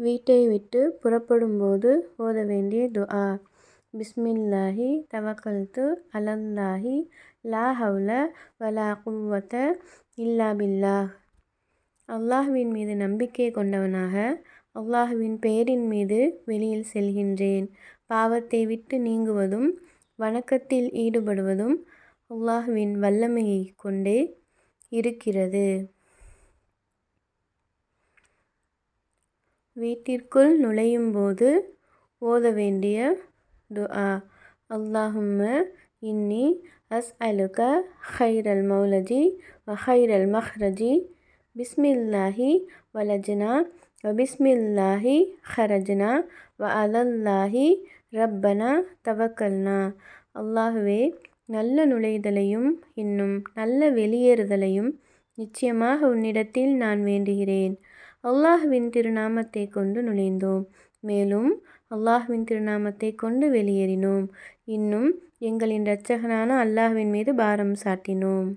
வீட்டை விட்டு புறப்படும்போது ஓத வேண்டிய துஆ. பிஸ்மில்லாஹி தவக்கல்து அலல்லாஹி லா ஹவுல வலா குவத்த இல்லா பில்லாஹ். அல்லாஹுவின் மீது நம்பிக்கை கொண்டவனாக அல்லாஹுவின் பெயரின் மீது வெளியில் செல்கின்றேன். பாவத்தை விட்டு நீங்குவதும் வணக்கத்தில் ஈடுபடுவதும் அல்லாஹுவின் வல்லமையை கொண்டே இருக்கிறது. வீட்டிற்குள் நுழையும் போது ஓத வேண்டிய துஆ. அல்லாஹும்ம இன்னி அஸ் அலுக ஹைரல் மௌலஜி வ ஹைரல் மஹ்ரஜி. பிஸ்மில்லாஹி வலஜனா வ பிஸ்மில்லாஹி ஹரஜனா வ அலல்லாஹி ரப்பனா தவக்கல்னா. அல்லாஹுவே நல்ல நுழைதலையும் இன்னும் நல்ல வெளியேறுதலையும் நிச்சயமாக உன்னிடத்தில் நான் வேண்டுகிறேன். அல்லாஹுவின் திருநாமத்தை கொண்டு நுழைந்தோம். மேலும் அல்லாஹுவின் திருநாமத்தை கொண்டு வெளியேறினோம். இன்னும் எங்களின் இரட்சகனான அல்லாஹ்வின் மீது பாரம் சாட்டினோம்.